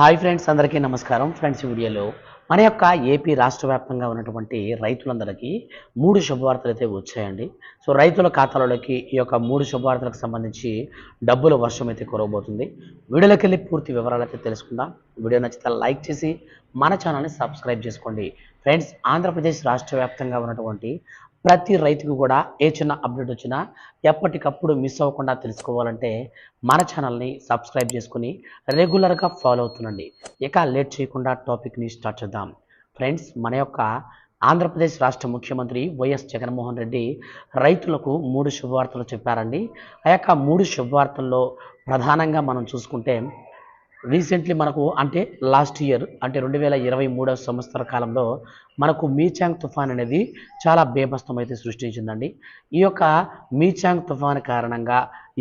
Hi friends అందరికీ నమస్కారం. Friends వీడియోలో మన యొక్క ఏపీ రాష్ట్ర వ్యాప్తంగా ఉన్నటువంటి రైతులందరికీ మూడు శుభవార్తలు అయితే వచ్చాయండి. సో రైతుల ఖాతాలలోకి ఈ యొక్క మూడు శుభవార్తలకు సంబంధించి డబ్బుల వర్షం అయితే కురవబోతుంది. వీడియోలోకి వెళ్ళి పూర్తి వివరాలు అయితే తెలుసుకుందాం. వీడియో నచ్చితే లైక్ చేసి మన ఛానల్ని సబ్స్క్రైబ్ చేసుకోండి. ఫ్రెండ్స్ ఆంధ్రప్రదేశ్ రాష్ట్ర వ్యాప్తంగా ఉన్నటువంటి ప్రతి రైతుకు కూడా ఏ చిన్న అప్డేట్ వచ్చినా ఎప్పటికప్పుడు మిస్ అవ్వకుండా తెలుసుకోవాలంటే మన ఛానల్ని సబ్స్క్రైబ్ చేసుకుని రెగ్యులర్గా ఫాలో అవుతుండండి. ఇక లేట్ చేయకుండా టాపిక్ని స్టార్ట్ చేద్దాం. ఫ్రెండ్స్ మన యొక్క ఆంధ్రప్రదేశ్ రాష్ట్ర ముఖ్యమంత్రి వైఎస్ జగన్మోహన్ రెడ్డి రైతులకు మూడు శుభవార్తలు చెప్పారండి. ఆ యొక్క మూడు శుభవార్తల్లో ప్రధానంగా మనం చూసుకుంటే రీసెంట్లీ మనకు అంటే లాస్ట్ ఇయర్ అంటే రెండు వేల ఇరవై మూడవ సంవత్సర కాలంలో మనకు మీచాంగ్ తుఫాన్ అనేది చాలా బేభస్తం అయితే సృష్టించిందండి. ఈ యొక్క మీచాంగ్ తుఫాన్ కారణంగా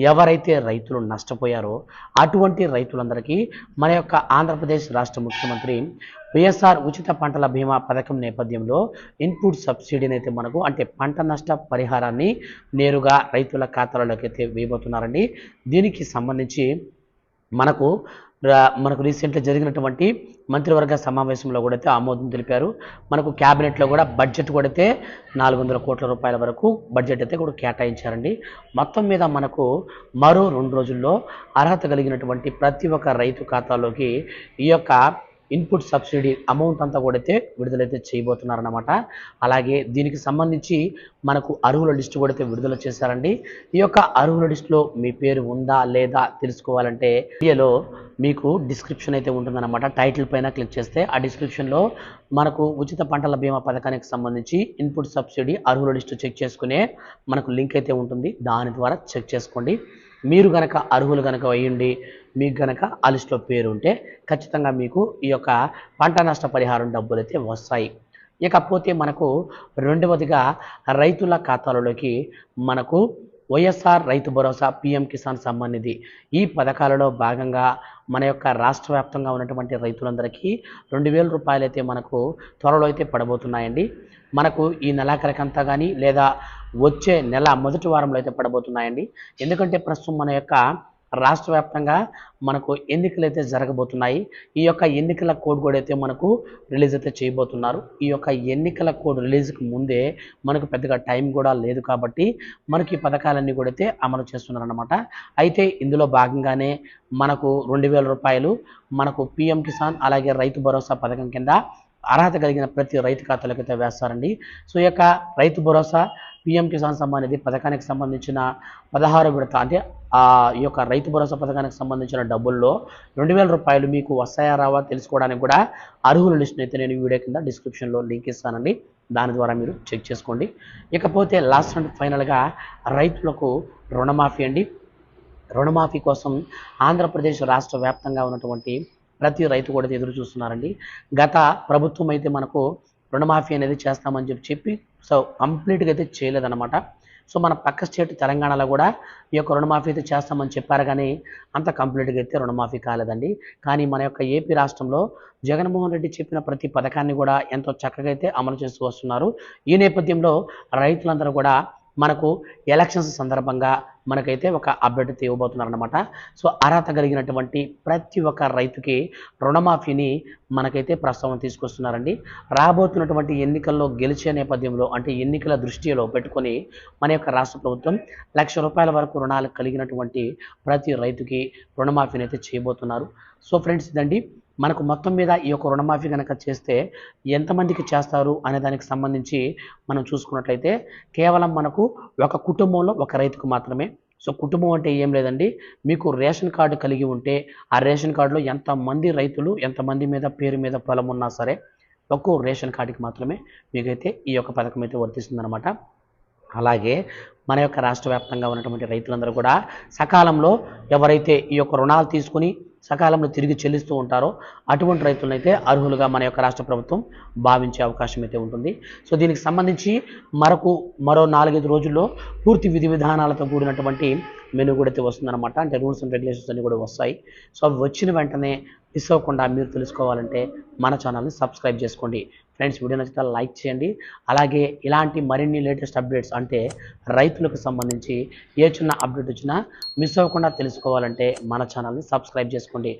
ఎవరైతే రైతులు నష్టపోయారో అటువంటి రైతులందరికీ మన యొక్క ఆంధ్రప్రదేశ్ రాష్ట్ర ముఖ్యమంత్రి వైఎస్ఆర్ ఉచిత పంటల బీమా పథకం నేపథ్యంలో ఇన్పుట్ సబ్సిడీని అయితే మనకు అంటే పంట నష్ట పరిహారాన్ని నేరుగా రైతుల ఖాతాలలోకి అయితే వేయబోతున్నారండి. దీనికి సంబంధించి మనకు మనకు రీసెంట్గా జరిగినటువంటి మంత్రివర్గ సమావేశంలో కూడా అయితే ఆమోదం తెలిపారు. మనకు క్యాబినెట్లో కూడా బడ్జెట్ కూడా అయితే నాలుగు వందల కోట్ల రూపాయల వరకు బడ్జెట్ అయితే కూడా కేటాయించారండి. మొత్తం మీద మనకు మరో రెండు రోజుల్లో అర్హత కలిగినటువంటి ప్రతి ఒక్క రైతు ఖాతాలోకి ఈ యొక్క ఇన్పుట్ సబ్సిడీ అమౌంట్ అంతా కూడా అయితే విడుదలైతే చేయబోతున్నారన్నమాట. అలాగే దీనికి సంబంధించి మనకు అర్హుల లిస్టు కూడా అయితే విడుదల చేశారండి. ఈ యొక్క అర్హుల లిస్టులో మీ పేరు ఉందా లేదా తెలుసుకోవాలంటే వీడియోలో మీకు డిస్క్రిప్షన్ అయితే ఉంటుందన్నమాట. టైటిల్ పైన క్లిక్ చేస్తే ఆ డిస్క్రిప్షన్లో మనకు ఉచిత పంటల బీమా పథకానికి సంబంధించి ఇన్పుట్ సబ్సిడీ అర్హుల లిస్టు చెక్ చేసుకునే మనకు లింక్ అయితే ఉంటుంది. దాని ద్వారా చెక్ చేసుకోండి. మీరు గనక అర్హులు గనక అయ్యండి మీకు గనక ఆ లిస్టులో పేరు ఉంటే ఖచ్చితంగా మీకు ఈ యొక్క పంట నష్ట పరిహారం డబ్బులు అయితే వస్తాయి. ఇకపోతే మనకు రెండవదిగా రైతుల ఖాతాలలోకి మనకు వైఎస్ఆర్ రైతు భరోసా పిఎం కిసాన్ సంబంధించి ఈ పథకాలలో భాగంగా మన యొక్క రాష్ట్ర వ్యాప్తంగా ఉన్నటువంటి రైతులందరికీ రెండు వేల రూపాయలు అయితే మనకు త్వరలో అయితే పడబోతున్నాయండి. మనకు ఈ నెలాఖరికంతా కానీ లేదా వచ్చే నెల మొదటి వారంలో అయితే పడబోతున్నాయండి. ఎందుకంటే ప్రస్తుతం మన యొక్క రాష్ట్ర వ్యాప్తంగా మనకు ఎన్నికలు అయితే జరగబోతున్నాయి. ఈ యొక్క ఎన్నికల కోడ్ కూడా అయితే మనకు రిలీజ్ అయితే చేయబోతున్నారు. ఈ యొక్క ఎన్నికల కోడ్ రిలీజ్కి ముందే మనకు పెద్దగా టైం కూడా లేదు కాబట్టి మనకి ఈ పథకాలన్నీ కూడా అయితే అమలు చేస్తున్నారనమాట అయితే ఇందులో భాగంగానే మనకు రెండు వేల రూపాయలు మనకు పిఎం కిసాన్ అలాగే రైతు భరోసా పథకం కింద అర్హత కలిగిన ప్రతి రైతు ఖాతాలకు అయితే వేస్తారండి. సో ఈ యొక్క రైతు భరోసా పిఎం కిసాన్ సమ్మాన్ నిధి పథకానికి సంబంధించిన పదహారు విడత అంటే ఆ ఈ యొక్క రైతు భరోసా పథకానికి సంబంధించిన డబ్బుల్లో రెండు వేల రూపాయలు మీకు వస్తాయా రావా తెలుసుకోవడానికి కూడా అర్హుల లిస్ట్ని అయితే నేను వీడియో కింద డిస్క్రిప్షన్లో లింక్ ఇస్తానండి. దాని ద్వారా మీరు చెక్ చేసుకోండి. ఇకపోతే లాస్ట్ అండ్ ఫైనల్గా రైతులకు రుణమాఫీ అండి. రుణమాఫీ కోసం ఆంధ్రప్రదేశ్ రాష్ట్ర వ్యాప్తంగా ఉన్నటువంటి ప్రతి రైతు కూడా ఎదురు చూస్తున్నారండి. గత ప్రభుత్వం అయితే మనకు రుణమాఫీ అనేది చేస్తామని చెప్పి చెప్పి సో కంప్లీట్గా అయితే చేయలేదన్నమాట. సో మన పక్క స్టేట్ తెలంగాణలో కూడా ఈ యొక్క రుణమాఫీ అయితే చేస్తామని చెప్పారు కానీ అంత కంప్లీట్గా అయితే రుణమాఫీ కాలేదండి. కానీ మన యొక్క ఏపీ రాష్ట్రంలో జగన్మోహన్ రెడ్డి చెప్పిన ప్రతి పథకాన్ని కూడా ఎంతో చక్కగా అయితే అమలు చేస్తూ వస్తున్నారు. ఈ నేపథ్యంలో రైతులందరూ కూడా మనకు ఎలక్షన్స్ సందర్భంగా మనకైతే ఒక అభ్యర్థి ఇవ్వబోతున్నారనమాట సో అర్హత కలిగినటువంటి ప్రతి ఒక్క రైతుకి రుణమాఫీని మనకైతే ప్రస్తావన తీసుకొస్తున్నారండి. రాబోతున్నటువంటి ఎన్నికల్లో గెలిచే నేపథ్యంలో అంటే ఎన్నికల దృష్టిలో పెట్టుకొని మన యొక్క రాష్ట్ర ప్రభుత్వం లక్ష రూపాయల వరకు రుణాలు కలిగినటువంటి ప్రతి రైతుకి రుణమాఫీని అయితే చేయబోతున్నారు. సో ఫ్రెండ్స్ ఇదండి. మనకు మొత్తం మీద ఈ యొక్క రుణమాఫీ కనుక చేస్తే ఎంతమందికి చేస్తారు అనే దానికి సంబంధించి మనం చూసుకున్నట్లయితే కేవలం మనకు ఒక కుటుంబంలో ఒక రైతుకు మాత్రమే. సో కుటుంబం అంటే ఏం లేదండి. మీకు రేషన్ కార్డు కలిగి ఉంటే ఆ రేషన్ కార్డులో ఎంతమంది రైతులు ఎంతమంది మీద పేరు మీద పొలం ఉన్నా సరే ఒక్కో రేషన్ కార్డుకి మాత్రమే మీకైతే ఈ యొక్క పథకం అయితే వర్తిస్తుందన్నమాట. అలాగే మన యొక్క రాష్ట్ర వ్యాప్తంగా ఉన్నటువంటి రైతులందరూ కూడా సకాలంలో ఎవరైతే ఈ యొక్క రుణాలు తీసుకుని సకాలంలో తిరిగి చెల్లిస్తూ ఉంటారో అటువంటి రైతులనైతే అర్హులుగా మన యొక్క రాష్ట్ర ప్రభుత్వం భావించే అవకాశం అయితే ఉంటుంది. సో దీనికి సంబంధించి మరకు మరో నాలుగైదు రోజుల్లో పూర్తి విధి విధానాలతో కూడినటువంటి మెనూ కూడా అయితే వస్తుందన్నమాట. అంటే రూల్స్ అండ్ రెగ్యులేషన్స్ అన్ని కూడా వస్తాయి. సో అవి వచ్చిన వెంటనే మిస్ అవ్వకుండా మీరు తెలుసుకోవాలంటే మన ఛానల్ని సబ్స్క్రైబ్ చేసుకోండి. ఫ్రెండ్స్ వీడియో నచ్చితే లైక్ చేయండి. అలాగే ఇలాంటి మరిన్ని లేటెస్ట్ అప్డేట్స్ అంటే రైతులకు సంబంధించి ఏ చిన్న అప్డేట్ వచ్చినా మిస్ అవ్వకుండా తెలుసుకోవాలంటే మన ఛానల్ని సబ్స్క్రైబ్ చేసుకోండి.